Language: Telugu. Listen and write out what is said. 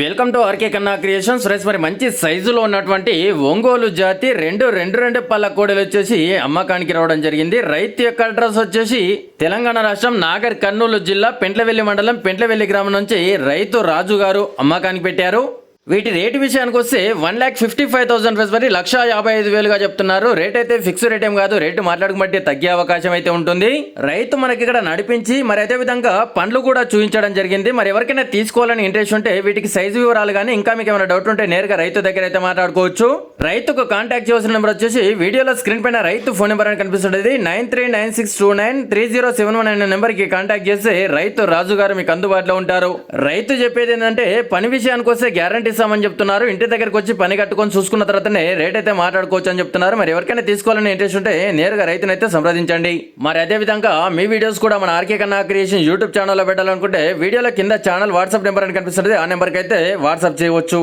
Welcome to RK Kanna creations friends మరి మంచి సైజులో ఉన్నటువంటి ఒంగోలు జాతి రెండు రెండు రెండు పళ్ళ కోడలు వచ్చేసి అమ్మకానికి రావడం జరిగింది. రైతు యొక్క అడ్రస్ వచ్చేసి తెలంగాణ రాష్ట్రం నాగర్ కర్నూలు జిల్లా పెంట్లవెల్లి మండలం పెంట్లవెల్లి గ్రామం నుంచి రైతు రాజు గారు అమ్మకానికి పెట్టారు. వీటి రేటు విషయానికి వస్తే one lakh fifty five thousand rupees. మరి లక్ష యాభై ఐదు వేలుగా చెప్తున్నారు. రేట్ అయితే ఫిక్స్ రేట్ ఏం కాదు. రేటు మాట్లాడుకుంటే తగ్గే అవకాశం అయితే ఉంటుంది. రైతు మనకి ఇక్కడ నడిపించి మరి అదే విధంగా పండ్లు కూడా చూపించడం జరిగింది. మరి ఎవరికైనా తీసుకోవాలని ఇంట్రెస్ట్ ఉంటే వీటికి సైజు వివరాలు కానీ ఇంకా మీకు ఏమైనా డౌట్ ఉంటే నేరుగా రైతు దగ్గర అయితే మాట్లాడుకోవచ్చు. రైతుకు కాంటాక్ట్ చేసిన నెంబర్ వచ్చేసి వీడియోలో స్క్రీన్ పైన రైతు ఫోన్ నెంబర్ అని కనిపిస్తుంది nine three nine six two nine three zero seven one అనే నెంబర్కి కాంటాక్ట్ చేస్తే రైతు రాజు గారు మీకు అందుబాటులో ఉంటారు. రైతు చెప్పేది ఏంటంటే పని విషయానికి వస్తే గ్యారంటీ ఇస్తామని చెప్తున్నారు. ఇంటి దగ్గరకు వచ్చి పని కట్టుకొని చూసుకున్న తర్వాతనే రేట్ అయితే మాట్లాడుకోవచ్చు అని చెప్తున్నారు. మరి ఎవరికైనా తీసుకోవాలని ఇంట్రెస్ట్ ఉంటే నేరుగా రైతునైతే సంప్రదించండి. మరి అదే విధంగా మీ వీడియోస్ కూడా మన ఆర్కే కన్నా క్రియేషన్ యూట్యూబ్ ఛానల్లో పెట్టాలనుకుంటే వీడియోలో కింద ఛానల్ వాట్సాప్ నెంబర్ అని కనిపిస్తుంది ఆ నెంబర్కి అయితే వాట్సాప్ చేయవచ్చు.